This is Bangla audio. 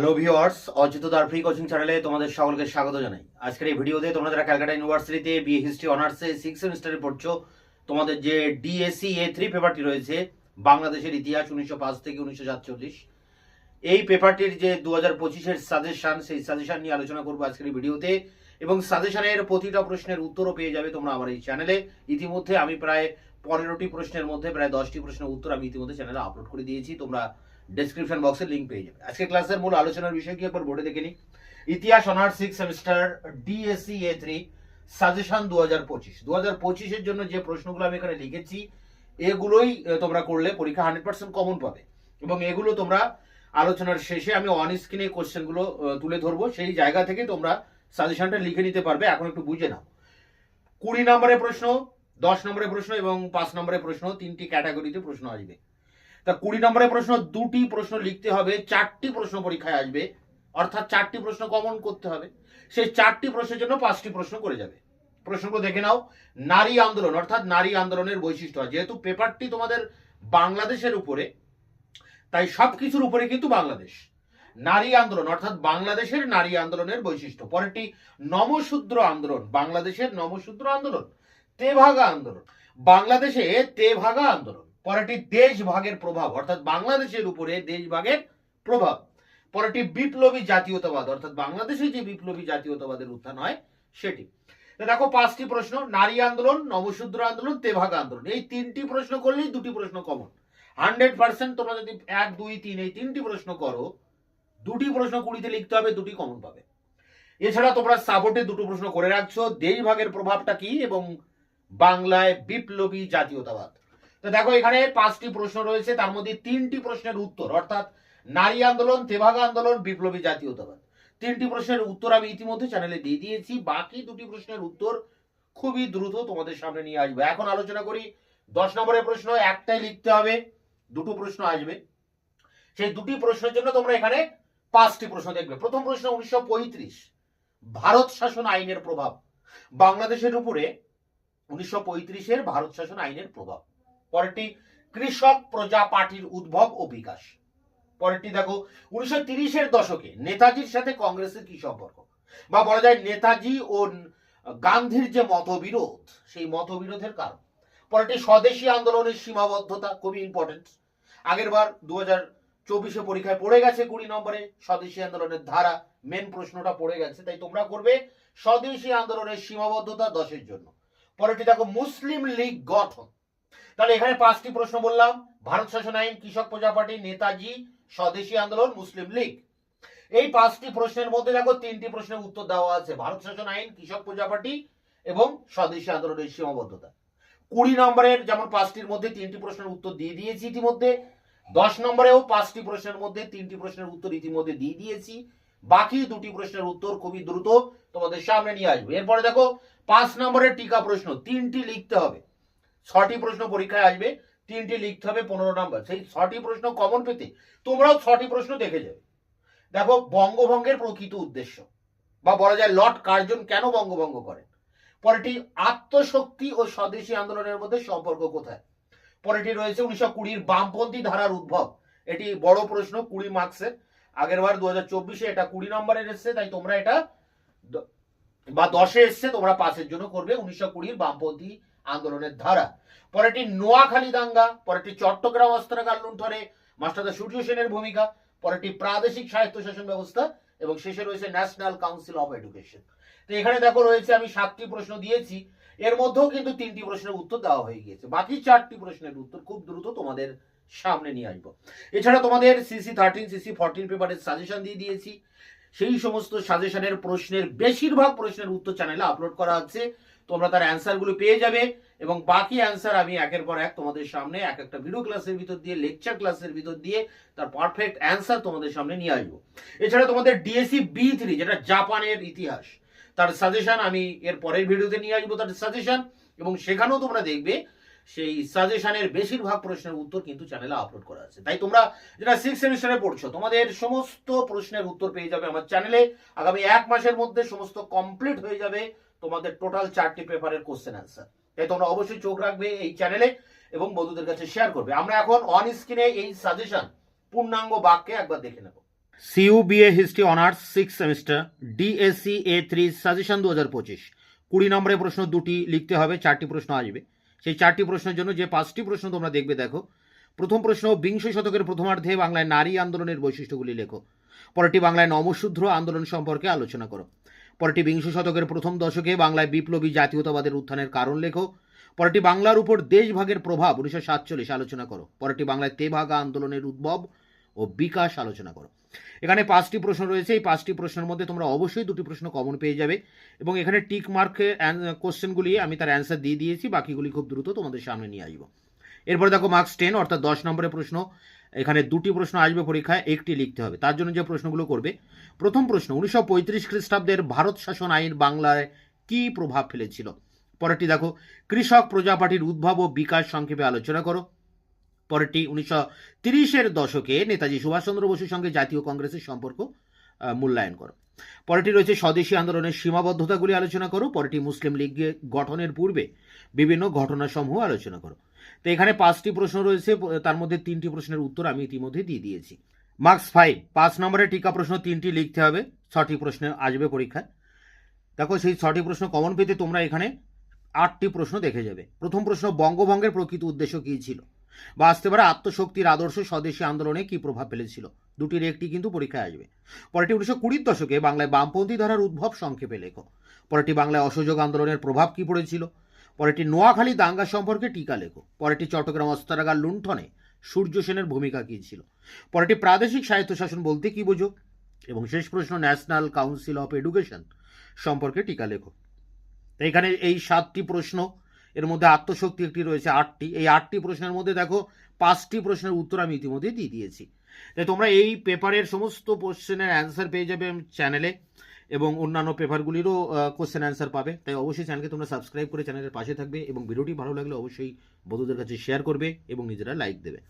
হ্যালো ভিউয়ার্স অজিত দার ফ্রি কোচিং চ্যানেলে তোমাদের সকলকে স্বাগত জানাই। আজকের এই ভিডিওতে তোমরা যারা ক্যালকাটা ইউনিভার্সিটিতে বিএ হিস্ট্রি অনার্সে সিক্স সেমিস্টারে পড়ছো, তোমাদের যে ডিএসসি এ থ্রি পেপারটি রয়েছে, বাংলাদেশের ইতিহাস উনিশশো পাঁচ থেকে উনিশশো সাতচল্লিশ, এই পেপারটির যে দু হাজার পঁচিশের সাজেশন সেই সাজেশান নিয়ে আলোচনা করব আজকের এই ভিডিওতে এবং সাজেশানের প্রতিটা প্রশ্নের উত্তরও পেয়ে যাবে তোমরা আমার এই চ্যানেলে ইতিমধ্যে আমি প্রায় পনেরোটি প্রশ্নের মধ্যে, প্রায় দশটি প্রশ্নের উত্তর আমি ইতিমধ্যে চ্যানেলে আপলোড করে দিয়েছি। তোমরা ডেসক্রিপশন বক্সে লিঙ্ক পেয়ে যাবে আজকে ক্লাসের মূল আলোচনার বিষয় কি? একবার বোর্ডে দেখে নিই। ইতিহাস honours six semester DSC A three suggestion দু হাজার পঁচিশ। দু হাজার পঁচিশের জন্য যে প্রশ্নগুলো আমি এখানে লিখেছি, এগুলোই তোমরা করলে পরীক্ষা হান্ড্রেড পার্সেন্ট কমন পাবে। এবং এগুলো তোমরা আলোচনার শেষে আমি অন স্ক্রিনে কোশ্চেনগুলো তুলে ধরবো। সেই জায়গা থেকে তোমরা সাজেশনটা লিখে নিতে পারবে। এখন একটু বুঝে নাও। কুড়ি নম্বরের প্রশ্ন, দশ নম্বরের প্রশ্ন এবং পাঁচ নম্বরের প্রশ্ন, তিনটি ক্যাটাগরিতে প্রশ্ন আসবে। তা কুড়ি নম্বরের প্রশ্ন, দুটি প্রশ্ন লিখতে হবে, চারটি প্রশ্ন পরীক্ষায় আসবে, অর্থাৎ চারটি প্রশ্ন কমন করতে হবে। সেই চারটি প্রশ্নের জন্য পাঁচটি প্রশ্ন করে যাবে। প্রশ্নগুলো দেখে নাও। নারী আন্দোলন, অর্থাৎ নারী আন্দোলনের বৈশিষ্ট্য যেহেতু পেপারটি তোমাদের বাংলাদেশের উপরে, তাই সব কিছুর উপরে কিন্তু বাংলাদেশ। নারী আন্দোলন, অর্থাৎ বাংলাদেশের নারী আন্দোলনের বৈশিষ্ট্য। পরেরটি, নমশূদ্র আন্দোলন, বাংলাদেশের নমশূদ্র আন্দোলন। তেভাগা আন্দোলন। বাংলাদেশে তেভাগা আন্দোলন। পরেরটি দেশ ভাগের প্রভাব, অর্থাৎ বাংলাদেশের উপরে দেশ ভাগের প্রভাব। পরেরটি বিপ্লবী জাতীয়তাবাদ, অর্থাৎ বাংলাদেশে যে বিপ্লবী জাতীয়তাবাদের উত্থান হয়, সেটি। দেখো, পাঁচটি প্রশ্ন, নারী আন্দোলন, নবশূদ্র আন্দোলন, তেভাগা আন্দোলন। এই তিনটি প্রশ্ন করলেই দুটি প্রশ্ন কমন হান্ড্রেড পার্সেন্ট তোমরা যদি এক, দুই, তিন, এই তিনটি প্রশ্ন করো, দুটি প্রশ্ন কুড়িতে লিখতে হবে, দুটি কমন পাবে। এছাড়া তোমরা সাপোর্টে দুটো প্রশ্ন করে রাখছো, দেশভাগের প্রভাবটা কি এবং বাংলায় বিপ্লবী জাতীয়তাবাদ। তো দেখো এখানে পাঁচটি প্রশ্ন রয়েছে, তার মধ্যে তিনটি প্রশ্নের উত্তর, অর্থাৎ নারী আন্দোলন, তেভাগা আন্দোলন, বিপ্লবী জাতীয়তাবাদ। তিনটি প্রশ্নের উত্তর আমি ইতিমধ্যে চ্যানেলে দিয়ে দিয়েছি, বাকি দুটি প্রশ্নের উত্তর খুবই দ্রুত তোমাদের সামনে নিয়ে আসবে। এখন আলোচনা করি, দশ নম্বরের প্রশ্ন, একটাই লিখতে হবে, দুটো প্রশ্ন আসবে। সেই দুটি প্রশ্নের জন্য তোমরা এখানে পাঁচটি প্রশ্ন দেখবে। প্রথম প্রশ্ন, উনিশশো পঁয়ত্রিশ, ভারত শাসন আইনের প্রভাব। বাংলাদেশের উপরে উনিশশো ভারত শাসন আইনের প্রভাব। পরেরটি কৃষক প্রজা পার্টির উদ্ভব ও বিকাশ। পরেরটি দেখো, উনিশশো তিরিশের দশকে নেতাজির সাথে কংগ্রেসের কি সম্পর্ক? বা বলা যায় নেতাজি ও গান্ধীর যে মতবিরোধ, সেই মতবিরোধের কারণ। পরেরটি স্বদেশী আন্দোলনের সীমাবদ্ধতা, খুবই ইম্পর্টেন্ট আগের বার দু হাজার চব্বিশে পরীক্ষায় পড়ে গেছে কুড়ি নম্বরে, স্বদেশী আন্দোলনের ধারা মেন প্রশ্নটা পড়ে গেছে, তাই তোমরা করবে স্বদেশী আন্দোলনের সীমাবদ্ধতা দশের জন্য। পরেরটি দেখো, মুসলিম লীগ গঠন। তাহলে এখানে পাঁচটি প্রশ্ন বললাম। ভারত শাসন আইন, কৃষক প্রজা পার্টি, নেতাজি, স্বদেশী আন্দোলন, মুসলিম লীগ। এই পাঁচটি প্রশ্নের মধ্যে দেখো তিনটি প্রশ্নের উত্তর দেওয়া আছে। ভারত শাসন আইন, কৃষক প্রজা পার্টি এবং স্বদেশী আন্দোলনের সীমাবদ্ধতা। কুড়ি নম্বরের যেমন পাঁচটির মধ্যে তিনটি প্রশ্নের উত্তর দিয়ে দিয়েছি ইতিমধ্যে, দশ নম্বরেও পাঁচটি প্রশ্নের মধ্যে তিনটি প্রশ্নের উত্তর ইতিমধ্যে দিয়ে দিয়েছি। বাকি দুটি প্রশ্নের উত্তর খুবই দ্রুত তোমাদের সামনে নিয়ে আসবে। এরপরে দেখো পাঁচ নম্বরের টিকা প্রশ্ন, তিনটি লিখতে হবে। ছটি প্রশ্ন পরীক্ষায় আসবে, তিনটি লিখতে হবে পনেরো নাম্বার। সেই ছটি প্রশ্ন কমন পেতে তোমরাও ছটি প্রশ্ন দেখে যাবে দেখো, বঙ্গভঙ্গের প্রকৃত উদ্দেশ্য, বা বলা যায় লর্ড কার্জন কেন বঙ্গভঙ্গ করেন? পরেরটি আত্মশক্তি ও স্বদেশী আন্দোলনের মধ্যে সম্পর্ক কোথায়? পরেরটি রয়েছে উনিশশো কুড়ির বামপন্থী ধারার উদ্ভব। এটি বড় প্রশ্ন, কুড়ি মার্কসের আগের বার দু এটা কুড়ি নম্বরের এসছে, তাই তোমরা এটা বা দশে এসছে, তোমরা পাশের জন্য করবে। উনিশশো কুড়ির বামপন্থী আন্দোলনের ধারা। পরেরটি নোয়াখালী দাঙ্গা পরেরটি চট্টগ্রাম অস্ত্রাগার লুণ্ঠনে মাস্টারদা সূর্য সেনের ভূমিকা পরেরটি প্রাদেশিক স্বায়ত্তশাসন ব্যবস্থা, এবং শেষে রয়েছে ন্যাশনাল কাউন্সিল অফ এডুকেশন। তো এখানে দেখো রয়েছে, আমি সাতটি প্রশ্ন দিয়েছি। এর মধ্যেও কিন্তু তিনটি প্রশ্নের উত্তর দেওয়া হয়ে গিয়েছে। বাকি চারটি প্রশ্নের উত্তর খুব দ্রুত তোমাদের সামনে নিয়ে আসব। এছাড়া তোমাদের সিসি থার্টিন সিসি ফোরটিন পেপারের সাজেশন দিয়ে দিয়েছি। সেই সমস্ত সাজেশনের প্রশ্নের, বেশিরভাগ প্রশ্নের উত্তর চ্যানেলে আপলোড করা আছে। তোমরা তার অ্যান্সারগুলো পেয়ে যাবে এবং বাকি অ্যান্সার আমি একের পর এক তোমাদের সামনে এক একটা ভিডিও ক্লাসের ভিতর দিয়ে লেকচার ক্লাসের ভিতর দিয়ে তার পারফেক্ট অ্যান্সার তোমাদের সামনে নিয়ে আসব। এছাড়া তোমাদের ডিএসসি বি থ্রি যেটা জাপানের ইতিহাস, তার সাজেশন আমি এর পরের ভিডিওতে নিয়ে আসব তার সাজেশন এবং সেখানেও তোমরা দেখবে সেই সাজেশনের বেশিরভাগ প্রশ্নের উত্তর কিন্তু চ্যানেলে আপলোড করা আছে। তাই তোমরা যেটা সিক্স সেমিস্টারে পড়ছো, তোমাদের সমস্ত প্রশ্নের উত্তর পেয়ে যাবে আমার চ্যানেলে আগামী এক মাসের মধ্যে সমস্ত কমপ্লিট হয়ে যাবে। তোমাদের টোটাল চারটি পেপারের কোশ্চেন অ্যান্সার তাই তোমরা অবশ্যই চোখ রাখবে এই চ্যানেলে এবং বন্ধুদের কাছে শেয়ার করবে। আমরা এখন অন স্ক্রিনে এই সাজেশন পূর্ণাঙ্গ বাক্যে একবার দেখে নেব। CU BA history honours six semester DSC A three suggestion দু হাজার পঁচিশ। কুড়ি নম্বরের প্রশ্ন দুটি লিখতে হবে, চারটি প্রশ্ন আসবে। সেই চারটি প্রশ্নের জন্য যে পাঁচটি প্রশ্ন তোমরা দেখবে, দেখো। প্রথম প্রশ্ন, বিংশ শতকের প্রথমার্ধে বাংলায় নারী আন্দোলনের বৈশিষ্ট্যগুলি লেখো। পরেরটি, বাংলায় নমশূদ্র আন্দোলন সম্পর্কে আলোচনা করো। পরেরটি বিংশ শতকের প্রথম দশকে বাংলায় বিপ্লবী জাতীয়তাবাদের উত্থানের কারণ লেখো। পরেরটি বাংলার উপর দেশভাগের প্রভাব, উনিশশো সাতচল্লিশ আলোচনা করো। পরেরটি বাংলায় তেভাগা আন্দোলনের উদ্ভব ও বিকাশ আলোচনা করো। এখানে পাঁচটি প্রশ্ন রয়েছে। এই পাঁচটি প্রশ্নের মধ্যে তোমরা অবশ্যই দুটি প্রশ্ন কমন পেয়ে যাবে এবং এখানে টিক মার্কে কোশ্চেনগুলি আমি তার অ্যান্সার দিয়ে দিয়েছি। বাকিগুলি খুব দ্রুত তোমাদের সামনে নিয়ে আসব। এরপরে দেখো মার্কস টেন অর্থাৎ দশ নম্বরের প্রশ্ন। এখানে দুটি প্রশ্ন আসবে পরীক্ষায়, একটি লিখতে হবে। তার জন্য যে প্রশ্নগুলো করবে, প্রথম প্রশ্ন, উনিশশো পঁয়ত্রিশ খ্রিস্টাব্দের ভারত শাসন আইন বাংলায় কী প্রভাব ফেলেছিল? পরেরটি দেখো, কৃষক প্রজা পার্টির উদ্ভব ও বিকাশ সংক্ষেপে আলোচনা করো। পরেরটি, উনিশশো তিরিশের দশকে নেতাজি সুভাষচন্দ্র বসুর সঙ্গে জাতীয় কংগ্রেসের সম্পর্ক। মূল্যায়ন করো। পরেরটি রয়েছে স্বদেশী আন্দোলনের সীমাবদ্ধতাগুলি আলোচনা করো। পরেরটি মুসলিম লীগ গঠনের পূর্বে বিভিন্ন ঘটনাসমূহ আলোচনা করো। তো এখানে পাঁচটি প্রশ্ন রয়েছে, তার মধ্যে তিনটি প্রশ্নের উত্তর আমি ইতিমধ্যে দিয়ে দিয়েছি। মার্কস ফাইভ, পাঁচ নম্বরের টিকা প্রশ্ন তিনটি লিখতে হবে, ছটি প্রশ্ন আসবে পরীক্ষায়। দেখো সেই ছটি প্রশ্ন কমন পেতে তোমরা এখানে আটটি প্রশ্ন দেখে যাবে। প্রথম প্রশ্ন, বঙ্গভঙ্গের প্রকৃত উদ্দেশ্য কী ছিল? বা আসতে পারে আত্মশক্তির আদর্শ স্বদেশী আন্দোলনে কি প্রভাব ফেলেছিল? দুটির একটি কিন্তু পরীক্ষায় আসবে। পরেরটি উনিশশো কুড়ির দশকে বাংলায় বামপন্থী ধারার উদ্ভব সংক্ষেপে লেখো। পরেরটি বাংলায় অসহযোগ আন্দোলনের প্রভাব কি পড়েছিল? পরেরটি নোয়াখালী দাঙ্গা সম্পর্কে টিকা লেখো। পরেরটি চট্টগ্রাম অস্ত্রাগার লুণ্ঠনে সূর্য সেনের ভূমিকা কী ছিল? পরেরটি প্রাদেশিক স্বায়ত্তশাসন বলতে কি বোঝো? এবং শেষ প্রশ্ন, ন্যাশনাল কাউন্সিল অফ এডুকেশন সম্পর্কে টিকা লেখো। এখানে এই সাতটি প্রশ্ন এর মধ্যে আত্মশক্তি একটি রয়েছে আটটি। এই আটটি প্রশ্নের মধ্যে দেখো, পাঁচটি প্রশ্নের উত্তর আমি ইতিমধ্যেই দিয়ে দিয়েছি। তাই তোমরা এই পেপারের সমস্ত কোশ্চেনের অ্যান্সার পেয়ে যাবে চ্যানেলে এবং অন্যান্য পেপারগুলিরও কোশ্চেন অ্যান্সার পাবে। তাই অবশ্যই চ্যানেলকে তোমরা সাবস্ক্রাইব করে চ্যানেলের পাশে থাকবে এবং ভিডিওটি ভালো লাগলে অবশ্যই বন্ধুদের কাছে শেয়ার করবে এবং নিজেরা লাইক দেবে।